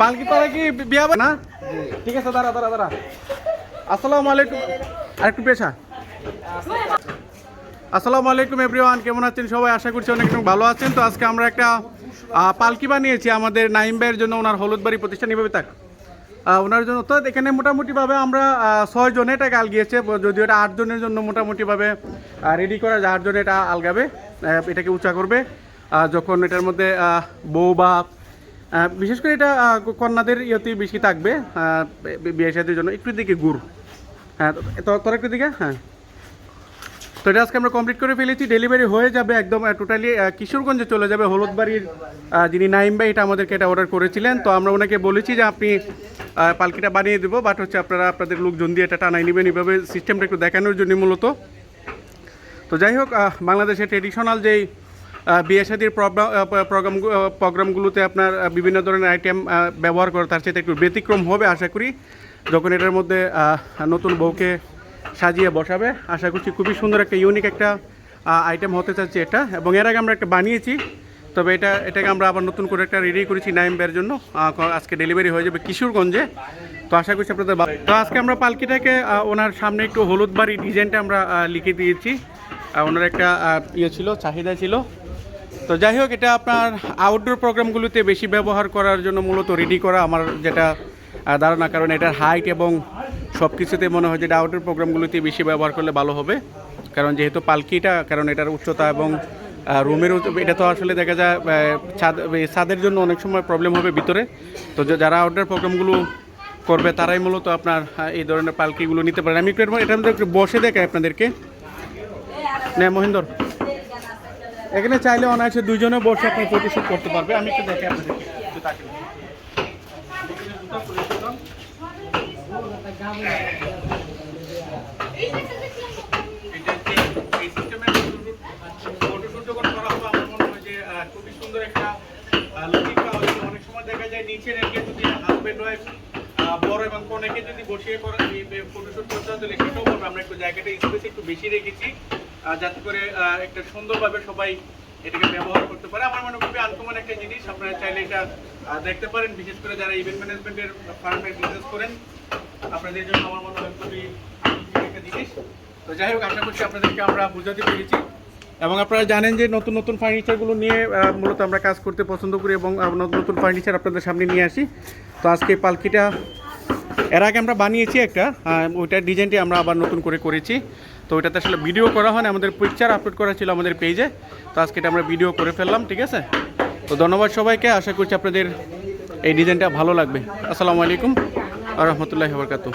পালকি পালা কি বিয়া না? ঠিক আছে দাঁড়া দাঁড়া দাঁড়া। আসসালামু আলাইকুম। আর একটু পেশা। আসসালামু আলাইকুম এভরিওয়ান কেমন আছেন সবাই? আশা করছি অনেক ভালো আছেন। তো আজকে আমরা একটা পালকি বানিয়েছি আমাদের নাইম ভাইয়ের জন্য ওনার হলুদ বাড়ি প্রতিষ্ঠান এভাবে থাক। ওনার জন্য তো এখানে মোটামুটিভাবে আমরা ছয় জনে এটা গাল গিয়েছে যদিও এটা আট জনের জন্য মোটামুটিভাবে রেডি করা যায় আট জনে এটা আলগাবে এটাকে উঁচা করবে। যখন এটার মধ্যে বউ বা আহ, বিশেষ করে এটা কন্যাদের ইয়েতে বেশি থাকবে বিয়ে শাদির জন্য। একটু দিকে গুড় হ্যাঁ তোর একটু দিকে হ্যাঁ। তো এটা আজকে আমরা কমপ্লিট করে ফেলেছি। ডেলিভারি হয়ে যাবে একদম টোটালি কিশোরগঞ্জে চলে যাবে হলুদবাড়ির যিনি নাইম ভাই, এটা আমাদেরকে এটা অর্ডার করেছিলেন। তো আমরা ওনাকে বলেছি যে আপনি পালকিটা বানিয়ে দেবো বাট হচ্ছে আপনারা আপনাদের লোকজন দিয়ে এটা টানাই নেবেন। এইভাবে সিস্টেমটা একটু দেখানোর জন্য মূলত। তো যাই হোক বাংলাদেশের ট্রেডিশনাল যেই বিয়ে শাদির প্রোগ্রাম প্রোগ্রাম প্রোগ্রামগুলোতে আপনার বিভিন্ন ধরনের আইটেম ব্যবহার করে, তার সাথে একটু ব্যতিক্রম হবে আশা করি। যখন এটার মধ্যে নতুন বউকে সাজিয়ে বসাবে, আশা করছি খুবই সুন্দর একটা ইউনিক একটা আইটেম হতে চাচ্ছে এটা। এবং এর আগে আমরা একটা বানিয়েছি, তবে এটা, এটাকে আমরা আবার নতুন করে একটা রেডি করেছি নাইমবের জন্য। আজকে ডেলিভারি হয়ে যাবে কিশোরগঞ্জে। তো আশা করছি আপনাদের তো আজকে আমরা পালকিটাকে ওনার সামনে একটু হলুদ বাড়ি ডিজাইনটা আমরা লিখে দিয়েছি। ওনার একটা ইয়ে ছিল, চাহিদা ছিল। তো যাই হোক, এটা আপনার আউটডোর প্রোগ্রামগুলোতে বেশি ব্যবহার করার জন্য মূলত রেডি করা আমার যেটা ধারণা। কারণ এটার হাইট এবং সব কিছুতে মনে হয় যে এটা আউটডোর প্রোগ্রামগুলোতে বেশি ব্যবহার করলে ভালো হবে। কারণ যেহেতু পালকিটা, কারণ এটার উচ্চতা এবং রুমের এটা তো আসলে দেখা যায় ছাদ ছাদের জন্য অনেক সময় প্রবলেম হবে ভিতরে। তো যারা আউটডোর প্রোগ্রামগুলো করবে, তারাই মূলত আপনার এই ধরনের পালকিগুলো নিতে পারেন। আমি একটু মধ্যে বসে দেখাই আপনাদেরকে। না, মহেন্দর। এখানে চাইলে অনায়াসে দুইজনে বসে আপনি ফটোশুট করতে পারবে আমি একটু দেখে মনে হয় যে খুবই সুন্দর একটা অনেক সময় দেখা যায় নিচে রেখে যদি বড় এবং কনেকে যদি বসিয়ে করা ফটোশুট করতে হয় তাহলে সেটাও আমরা একটু জায়গাটা স্পেস একটু বেশি রেখেছি যাতে করে একটা সুন্দরভাবে সবাই এটাকে ব্যবহার করতে পারে। আমার মনে খুবই আনকমন একটা জিনিস, আপনারা চাইলে এটা দেখতে পারেন। বিশেষ করে যারা ইভেন্ট ম্যানেজমেন্টের ফার্মের বিজনেস করেন, আপনাদের জন্য আমার মনে হয় খুবই একটা জিনিস। তো যাই হোক, আশা করছি আপনাদেরকে আমরা বোঝাতে পেরেছি। এবং আপনারা জানেন যে নতুন নতুন ফার্নিচারগুলো নিয়ে মূলত আমরা কাজ করতে পছন্দ করি এবং নতুন নতুন ফার্নিচার আপনাদের সামনে নিয়ে আসি। তো আজকে পালকিটা, এর আগে আমরা বানিয়েছি একটা ওইটার ডিজাইনটি আমরা আবার নতুন করে করেছি। তো ওইটাতে আসলে ভিডিও করা হয় আমাদের পিকচার আপলোড করা ছিল আমাদের পেজে তো আজকে এটা আমরা ভিডিও করে ফেললাম, ঠিক আছে? তো ধন্যবাদ সবাইকে, আশা করছি আপনাদের এই ডিজাইনটা ভালো লাগবে। আসসালামু আলাইকুম আর রহমতুল্লাহ বরকাতু